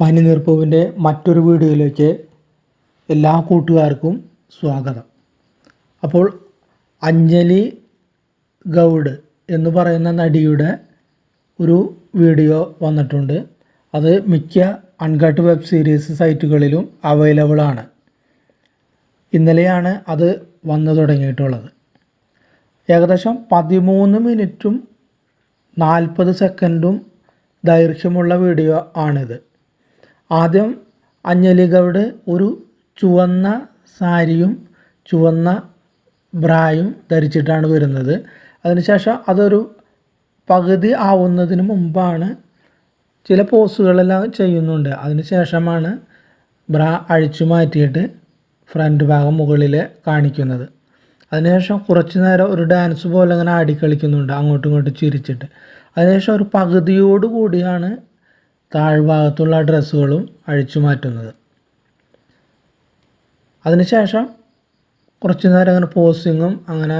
പനിനീർപ്പൂവിന്റെ മറ്റൊരു വീഡിയോയിലേക്ക് എല്ലാ കൂട്ടുകാർക്കും സ്വാഗതം. അപ്പോൾ അഞ്ജലി ഗൗഡ് എന്ന് പറയുന്ന നടിയുടെ ഒരു വീഡിയോ വന്നിട്ടുണ്ട്. അത് മിക്ക അൺകട്ട് വെബ് സീരീസ് സൈറ്റുകളിലും അവൈലബിൾ ആണ്. ഇന്നലെയാണ് അത് വന്നു തുടങ്ങിയിട്ടുള്ളത്. ഏകദേശം പതിമൂന്ന് മിനിറ്റും നാൽപ്പത് സെക്കൻഡും ദൈർഘ്യമുള്ള വീഡിയോ ആണിത്. ആദ്യം അഞ്ജലി ഗൗഡ് ഒരു ചുവന്ന സാരിയും ചുവന്ന ബ്രായും ധരിച്ചിട്ടാണ് വരുന്നത്. അതിനുശേഷം അതൊരു പകുതി ആവുന്നതിന് മുമ്പാണ് ചില പോസുകളെല്ലാം ചെയ്യുന്നുണ്ട്. അതിന് ശേഷമാണ് ബ്ര അഴിച്ചു മാറ്റിയിട്ട് ഫ്രണ്ട് ഭാഗം മുകളിൽ കാണിക്കുന്നത്. അതിനുശേഷം കുറച്ച് നേരം ഒരു ഡാൻസ് പോലെ അങ്ങനെ ആടിക്കളിക്കുന്നുണ്ട് അങ്ങോട്ടും ഇങ്ങോട്ടും ചിരിച്ചിട്ട്. അതിനുശേഷം ഒരു പകുതിയോട് കൂടിയാണ് താഴ്ഭാഗത്തുള്ള ഡ്രസ്സുകളും അഴിച്ചു മാറ്റുന്നത്. അതിനുശേഷം കുറച്ച് നേരം അങ്ങനെ പോസിങ്ങും അങ്ങനെ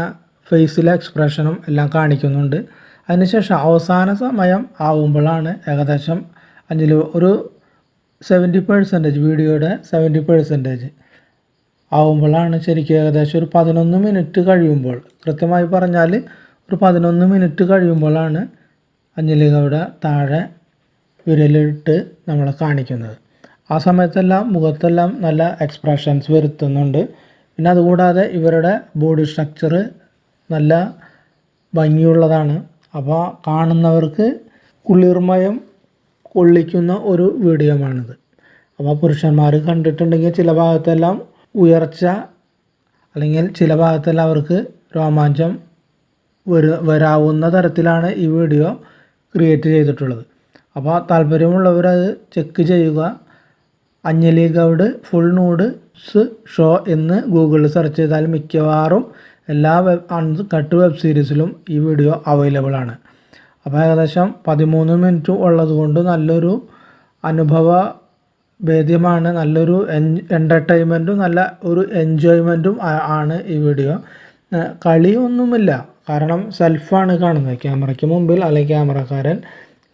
ഫേസിലെ എക്സ്പ്രഷനും എല്ലാം കാണിക്കുന്നുണ്ട്. അതിനുശേഷം അവസാന സമയം ആവുമ്പോഴാണ് ഏകദേശം അഞ്ചിൽ ഒരു സെവന്റി പേഴ്സന്റേജ് വീഡിയോയുടെ സെവന്റി പേഴ്സന്റേജ് ആവുമ്പോഴാണ് ശരിക്കും ഏകദേശം ഒരു പതിനൊന്ന് മിനിറ്റ് കഴിയുമ്പോൾ. കൃത്യമായി പറഞ്ഞാൽ ഒരു പതിനൊന്ന് മിനിറ്റ് കഴിയുമ്പോഴാണ് അഞ്ജലികയുടെ താഴെ വിരലിട്ട് നമ്മളെ കാണിക്കുന്നത്. ആ സമയത്തെല്ലാം മുഖത്തെല്ലാം നല്ല എക്സ്പ്രഷൻസ് വരുത്തുന്നുണ്ട്. പിന്നെ അതുകൂടാതെ ഇവരുടെ ബോഡി സ്ട്രക്ചർ നല്ല ഭംഗിയുള്ളതാണ്. അപ്പോൾ കാണുന്നവർക്ക് കുളിർമയം കൊള്ളിക്കുന്ന ഒരു വീഡിയോമാണിത്. അപ്പോൾ പുരുഷന്മാർ കണ്ടിട്ടുണ്ടെങ്കിൽ ചില ഭാഗത്തെല്ലാം ഉയർച്ച അല്ലെങ്കിൽ ചില ഭാഗത്തെല്ലാം അവർക്ക് രോമാഞ്ചം വരു വരാവുന്ന തരത്തിലാണ് ഈ വീഡിയോ ക്രിയേറ്റ് ചെയ്തിട്ടുള്ളത്. അപ്പോൾ താല്പര്യമുള്ളവരത് ചെക്ക് ചെയ്യുക. Anjali Goud full nudes show എന്ന് ഗൂഗിളിൽ സെർച്ച് ചെയ്താൽ മിക്കവാറും എല്ലാ വെബ് കട്ട് വെബ് സീരീസിലും ഈ വീഡിയോ അവൈലബിൾ ആണ്. അപ്പോൾ ഏകദേശം പതിമൂന്ന് മിനിറ്റ് ഉള്ളത് കൊണ്ട് നല്ലൊരു അനുഭവ ഭേദ്യമാണ് നല്ലൊരു എന്റർടൈൻമെന്റും നല്ല ഒരു എൻജോയ്മെന്റും ആണ് ഈ വീഡിയോ കളിയൊന്നുമില്ല. കാരണം സെൽഫാണ് കാണുന്നത്. ക്യാമറയ്ക്ക് മുമ്പിൽ അല്ലെങ്കിൽ ക്യാമറക്കാരൻ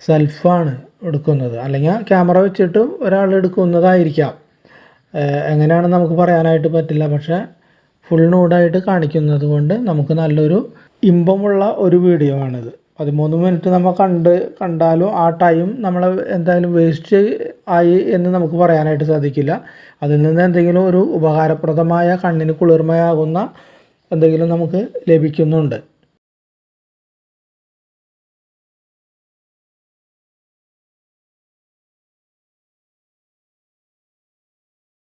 സെൽഫാണ് എടുക്കുന്നത്. അല്ലെങ്കിൽ ക്യാമറ വെച്ചിട്ട് ഒരാൾ എടുക്കുന്നതായിരിക്കാം. എങ്ങനെയാണെന്ന് നമുക്ക് പറയാനായിട്ട് പറ്റില്ല. പക്ഷേ ഫുൾ നൂഡായിട്ട് കാണിക്കുന്നത് കൊണ്ട് നമുക്ക് നല്ലൊരു ഇമ്പമുള്ള ഒരു വീഡിയോ ആണിത്. പതിമൂന്ന് മിനിറ്റ് നമ്മൾ കണ്ട് കണ്ടാലും ആ ടൈം നമ്മൾ എന്തായാലും വേസ്റ്റ് ആയി എന്ന് നമുക്ക് പറയാനായിട്ട് സാധിക്കില്ല. അതിൽ നിന്ന് എന്തെങ്കിലും ഒരു ഉപകാരപ്രദമായ കണ്ണിന് കുളിർമയാകുന്ന എന്തെങ്കിലും നമുക്ക് ലഭിക്കുന്നുണ്ട്.